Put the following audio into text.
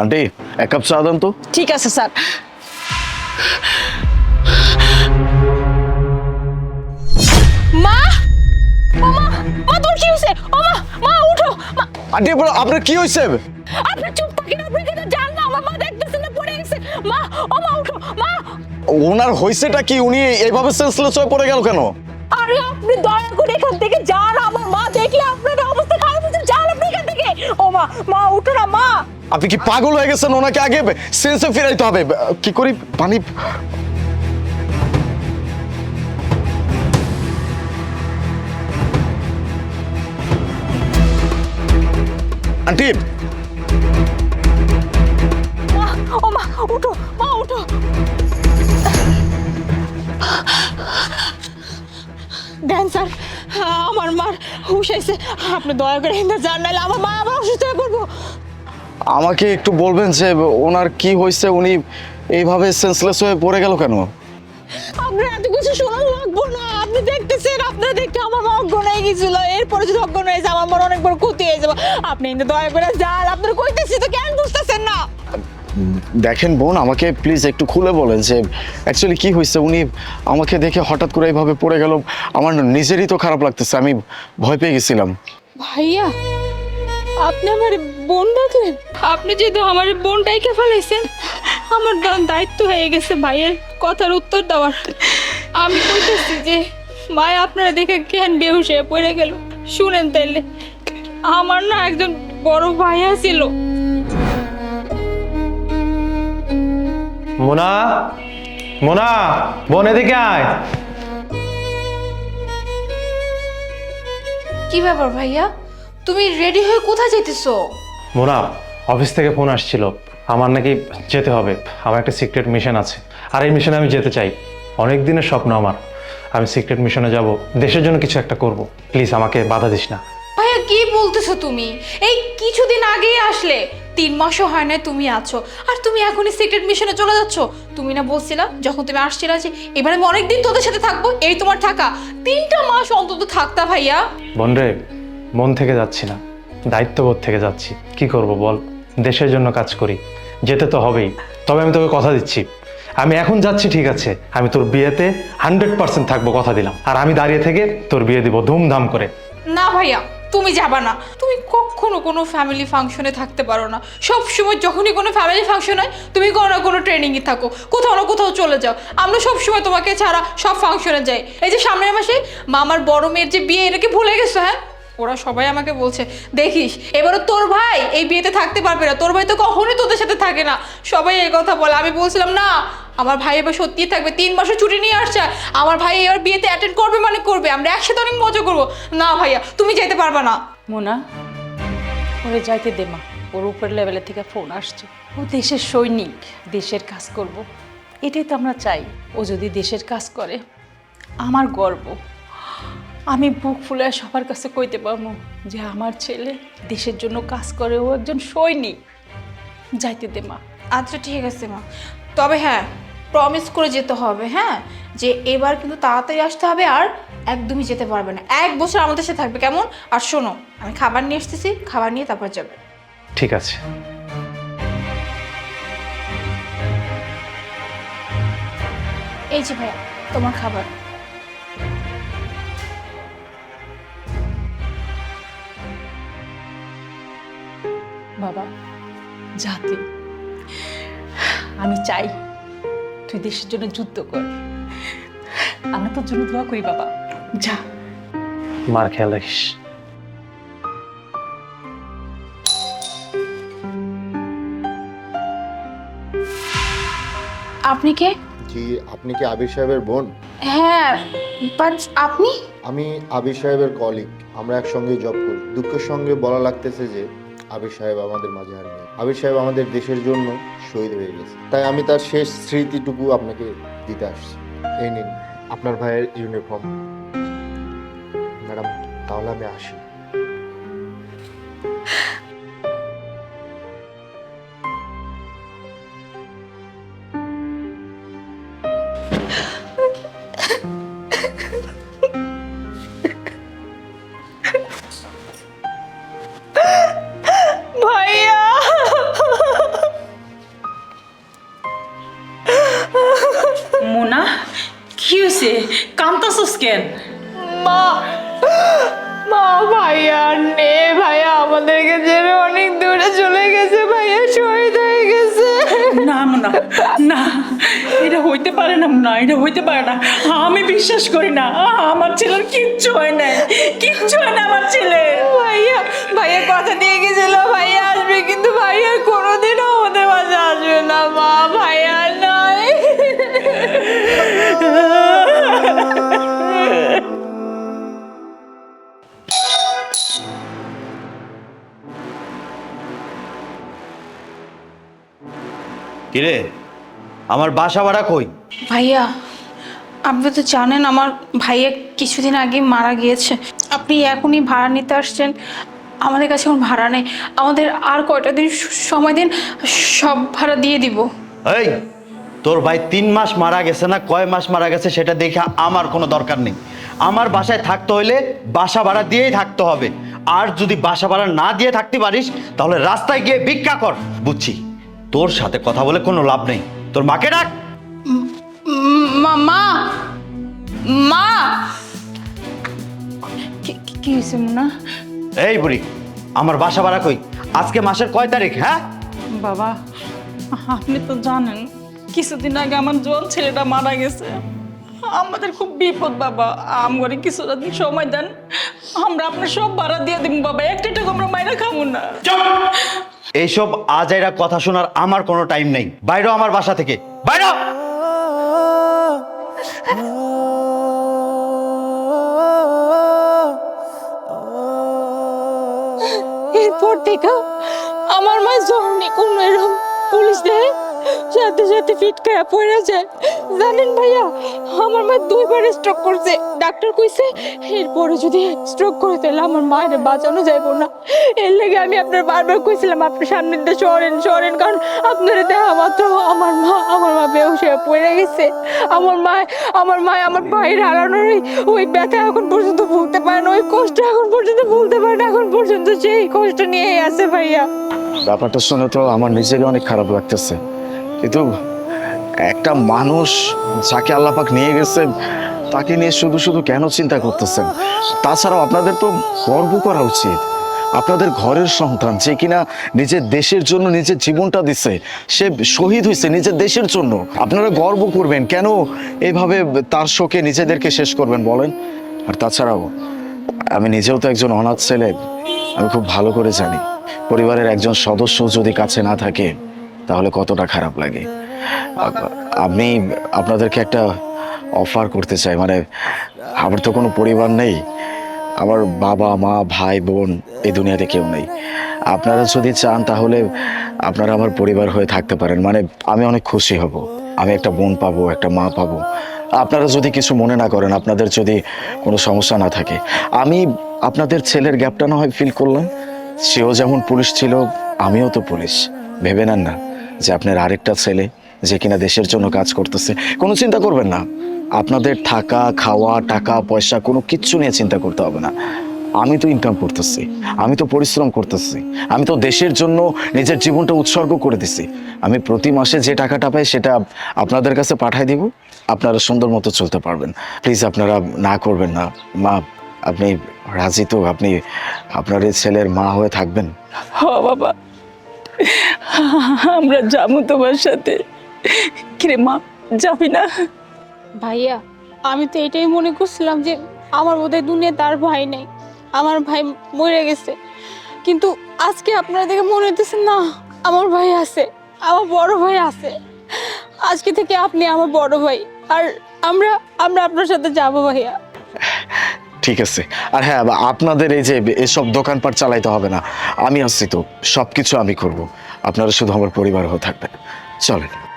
Aunty এক cup চা দেন তো। ঠিক আছে স্যার। মা! ও মা মা তোর কি হয়েছে? ও মা মা উঠো। মা আন্টি আপনার আপনার কি হয়েছে? আপনি চুপ থাকেন আপনি কিন্তু জান না আমার মা দেখতেছেন না পড়ে গেছে। মা ও মা উঠো মা। ওনার হয়েছেটা কি উনি এইভাবে সেন্সলেস হয়ে পড়ে গেল কেন? আরে আপনি দয়া করে এখান থেকে যান আমার মা দেখলে আপনার অবস্থা খারাপ হচ্ছে যান আপনি এখান থেকে। ও মা মা উঠো না মা। আপনি কি পাগল হয়ে গেছেন ওনাকে আগে? সেন্সে ফিরাইতে হবে। কি করি? পানি আন্টি! মা, ও মা, উঠো মা, উঠো। দেন স্যার, আমার মার হুশ আইছে। আপনি দয়া করে এখানে যান, নাহলে আমার মা আবার অসুস্থ হয়ে পড়ব। আমাকে একটু বলবেন যে ওনার কি হয়েছে? উনি এইভাবে সেন্সলেস হয়ে পড়ে গেল কেন? আপনার এত কিছু শোনা লাগবো না। আপনি দেখতেছেন আপনার দেখে আমার মা হয়ে গেছিল। এরপরে যদি হয়ে যায় আমার অনেক বড় ক্ষতি হয়ে যাবে। আপনি কিন্তু দয়া করে যান। আপনার কইতেছি তো কেন বুঝতেছেন না? দেখেন বোন আমাকে প্লিজ একটু খুলে বলেন যে অ্যাকচুয়ালি কি হয়েছে? উনি আমাকে দেখে হঠাৎ করে এইভাবে পড়ে গেল। আমার নিজেরই তো খারাপ লাগতেছে। আমি ভয় পেয়ে গেছিলাম। ভাইয়া আপনি আমার বোন ডাকলেন আপনি যেহেতু আমার বোনটাইকে ফেলাইছেন আমার দায়িত্ব হয়ে গেছে ভাইয়ের কথার উত্তর দেওয়ার। আমি বলতেছি যে ভাই আপনারা দেখে জ্ঞান বেহুশ হয়ে পড়ে গেল? শুনেন তাইলে আমার না একজন বড় ভাইয়া ছিল মোনা মোনা বোন এদিকে আয়। কি ব্যাপার ভাইয়া? তুমি রেডি হয়ে কোথায় যেতেছো মোনা অফিস থেকে ফোন আসছিল। আমার নাকি যেতে হবে। আমার একটা সিক্রেট মিশন আছে। আর এই মিশনে আমি যেতে চাই। অনেক দিনের স্বপ্ন আমার। আমি সিক্রেট মিশনে যাব। দেশের জন্য কিছু একটা করব। প্লিজ আমাকে বাধা দিস না। ভাইয়া কি বলতেছো তুমি? এই কিছুদিন আগেই আসলে। তিন মাসও হয় না তুমি আছো। আর তুমি এখনই সিক্রেট মিশনে চলে যাচ্ছ। তুমি না বলছিলা যখন তুমি আসছিলা যে এবার আমি অনেকদিন তোদের সাথে থাকব এই তোমার থাকা। তিনটা মাস অন্তত থাকতা ভাইয়া। বোন রে মন থেকে যাচ্ছি না। দায়িত্ববোধ থেকে যাচ্ছি। কি করব বল? দেশের জন্য কাজ করি। যেতে তো হবেই। তবে আমি তোকে কথা দিচ্ছি। আমি এখন যাচ্ছি, ঠিক আছে। আমি তোর বিয়েতে হান্ড্রেড পার্সেন্ট থাকব, কথা দিলাম। আর আমি দাঁড়িয়ে থেকে তোর বিয়ে দিব ধুমধাম করে। না ভাইয়া, তুমি যাবা না। তুমি কখনো কোনো ফ্যামিলি ফাংশনে থাকতে পারো না। সব সময় যখনই কোনো ফ্যামিলি ফাংশন হয়, তুমি কোনো না কোনো ট্রেনিংয়ে থাকো। কোথাও না কোথাও চলে যাও। আমরা সব সময় তোমাকে ছাড়া সব ফাংশনে যাই। এই যে সামনের মাসে মামার বড় মেয়ের যে বিয়ে এটাকে ভুলে গেছো হ্যাঁ? ওরা সবাই আমাকে বলছে, দেখিস, এবারও তোর ভাই এই বিয়েতে থাকতে পারবে না, তোর ভাই তো কখনোই তোদের সাথে থাকে না। সবাই এই কথা বলে। আমি বলছিলাম, না, আমার ভাই এবার সত্যিই থাকবে, তিন মাসের ছুটি নিয়ে আসছে, আমার ভাই এবার বিয়েতে অ্যাটেন্ড করবে মানে করবে, আমরা একসাথে অনেক মজা করব। না ভাইয়া, তুমি যেতে পারবে না। মোনা, ওরে যাইতে দে মা, ওর উপর লেভেলের থেকে ফোন আসছে। ও দেশের সৈনিক, দেশের কাজ করব। এটাই তো আমরা চাই, ও যদি দেশের কাজ করে, আমার গর্ব। আমি বুক ফুলে সবার কাছে কইতে পারব যে আমার ছেলে দেশের জন্য কাজ করে ও একজন সৈনিক। যাইতে দে মা। আচ্ছা ঠিক আছে মা। তবে হ্যাঁ প্রমিস করে যেতে হবে হ্যাঁ? যে এবার কিন্তু তাড়াতাড়ি আসতে হবে আর একদমই যেতে পারবে না। এক বছর আমাদের সাথে থাকবে কেমন? আর শোনো আমি খাবার নিয়ে এসতেছি খাবার নিয়ে তারপর যাবে। ঠিক আছে। এই যে ভাইয়া তোমার খাবার। বাবা যাতে আমি চাই তুই দেশের জন্য যুদ্ধ কর। আমরা তোর জন্য দোয়া করি বাবা। যা। মার খেয়াল রাখিস। আপনি কে? জি আপনি কি আবির সাহেবের বোন? হ্যাঁ বাট আপনি? আমি আবির সাহেবের কলিগ আমরা একসঙ্গে জব করি। দুঃখের সঙ্গে বলা লাগতেছে যে আবির সাহেব আমাদের মাঝে আর নেই আবির সাহেব আমাদের দেশের জন্য শহীদ হয়ে গেছে। তাই আমি তার শেষ স্মৃতিটুকু আপনাকে দিতে আসছি। এই নিন, আপনার ভাইয়ের ইউনিফর্ম ম্যাডাম, তাহলে আমি আসি। কেন মা মা ভাইয়া নে ভাইয়া আমাদেরকে ছেড়ে অনেক দূরে চলে গেছে ভাইয়া শহীদ হয়ে গেছে। না না না এটা হইতে পারে না না এটা হইতে পারে না। আমি বিশ্বাস করি না আমার ছেলের কিচ্ছু হয় না কিচ্ছু হয় না আমার ছেলে। ভাইয়া ভাইয়া কথা দিয়ে গেছিল ভাইয়া আসবে কিন্তু ভাইয়া কোনোদিনও কিরে? আমার বাসা ভাড়া কই? ভাইয়া আপনি তো জানেন আমার ভাইয়া কিছুদিন আগে মারা গিয়েছে। আপনি এখনই ভাড়া নিতে আসছেন। আমাদের কাছে এখন ভাড়া নেই। আমাদের আর কয়টা দিন সময় দিন সব ভাড়া দিয়ে দিব। এই তোর ভাই তিন মাস মারা গেছে না কয় মাস মারা গেছে সেটা দেখে আমার কোনো দরকার নেই। আমার বাসায় থাকতে হলে বাসা ভাড়া দিয়েই থাকতে হবে। আর যদি বাসা ভাড়া না দিয়ে থাকতে পারিস তাহলে রাস্তায় গিয়ে ভিক্ষা কর বুঝছি। তোর সাথে কথা বলে কোনো লাভ নেই। তোর মাকে ডাক। মা মা মা। কি- হয়েছে মুনা এই বুড়ি আমার বাসা ভাড়া কই? আজকে মাসের কয় তারিখ হ্যাঁ? বাবা আপনি তো জানেন কিছুদিন আগে আমার জোয়ান ছেলেটা মারা গেছে। আমাদের খুব বিপদ বাবা। আমগরে কিছুটা দিন সময় দেন। আমরা আপনার সব ভাড়া দিয়ে দিব বাবা। একটা টাকা আমরা মাইরা খাব না। এইসব আজাইরা কথা শোনার আমার কোনো টাইম নেই। বাইরেও আমার বাসা থেকে। বাইরে! এরপর থেকে আমার মা যখনই কোনো এরকম। পুলিশ দেয়? সাথে সাথে ফিটকায়া পড়ে যায়। জানেন ভাইয়া, আমার মা দুইবার স্ট্রোক করছে। ডাক্তার কইছে এরপরে যদি স্ট্রোক করে তাহলে আমার মায়ের বাঁচানো যাইবো না। এর লেগে আমি আপনার বারবার কইছিলাম, আপনি সামনে দিয়ে সরেন সরেন, কারণ আপনার দেখা মাত্র আমার মা আমার মা বেহুশ হয়ে পড়ে গেছে। আমার মা আমার মা আমার ভাইয়ের হারানোর ওই- ব্যথা এখন পর্যন্ত ভুলতে পারে না, ওই কষ্ট এখন পর্যন্ত ভুলতে পারে না, এখন পর্যন্ত সেই কষ্ট নিয়েই আছে ভাইয়া। ব্যাপারটা শুনে তো আমার নিজেরই অনেক খারাপ লাগতেছে। কিন্তু একটা মানুষ যাকে আল্লাপাক নিয়ে গেছে, তাকে নিয়ে শুধু শুধু কেন চিন্তা করতেছেন? তাছাড়াও আপনাদের তো গর্ব করা উচিত। আপনাদের ঘরের সন্তান যে কিনা নিজের দেশের জন্য নিজের জীবনটা দিছে, সে শহীদ হয়েছে নিজের দেশের জন্য। আপনারা গর্ব করবেন, কেন এইভাবে তার শোকে নিজেদেরকে শেষ করবেন বলেন? আর তাছাড়াও, আমি নিজেও তো একজন অনাথ ছেলে, আমি খুব ভালো করে জানি। পরিবারের একজন সদস্য যদি কাছে না থাকে তাহলে কতটা খারাপ লাগে? আমি আপনাদেরকে একটা অফার করতে চাই মানে আমার তো কোনো পরিবার নেই, আমার বাবা, মা, ভাই, বোন এই দুনিয়াতে কেউ নেই। আপনারা যদি চান তাহলে আপনারা আমার পরিবার হয়ে থাকতে পারেন মানে আমি অনেক খুশি হব, আমি একটা বোন পাবো, একটা মা পাবো। আপনারা যদি কিছু মনে না করেন, আপনাদের যদি কোনো সমস্যা না থাকে, আমি আপনাদের ছেলের গ্যাপটা না হয় ফিল করলাম, সেও যেমন পুলিশ ছিল, আমিও তো পুলিশ, ভেবে নেন না। যে আপনার আরেকটা ছেলে যে কিনা দেশের জন্য কাজ করতেছে, কোনো চিন্তা করবেন না। আপনাদের থাকা, খাওয়া, টাকা, পয়সা কোনো কিচ্ছু নিয়ে চিন্তা করতে হবে না। আমি তো ইনকাম করতেছি, আমি তো পরিশ্রম করতেছি, আমি তো দেশের জন্য নিজের জীবনটা উৎসর্গ করে দিছি। আমি প্রতি মাসে যে টাকাটা পাই সেটা আপনাদের কাছে পাঠাই দিব, আপনারা সুন্দর মতো চলতে পারবেন। প্লিজ আপনারা না করবেন না। মা, আপনি রাজি তো, আপনি আপনার ছেলের মা হয়ে থাকবেন। বাবা। আমরা যাব তোমার সাথে। কিরে মা, যাবি না? ভাইয়া, আমি তো এটাই মনে করছিলাম যে আমার বোধহয় দুনিয়া তার ভাই নেই। আমার ভাই মরে গেছে। কিন্তু আজকে আপনারা দেখে মনে হইতেছে, না, আমার ভাই আছে, আমার বড় ভাই আছে। আজকে থেকে আপনি আমার বড় ভাই। আর আমরা আমরা আপনার সাথে যাব ভাইয়া। ঠিক আছে। আর হ্যাঁ আপনাদের এই যে এসব দোকানপাট চালাইতে হবে না। আমি আসছি তো সব কিছু আমি করব। আপনারা শুধু আমার পরিবার হয়ে থাকবেন। চলেন।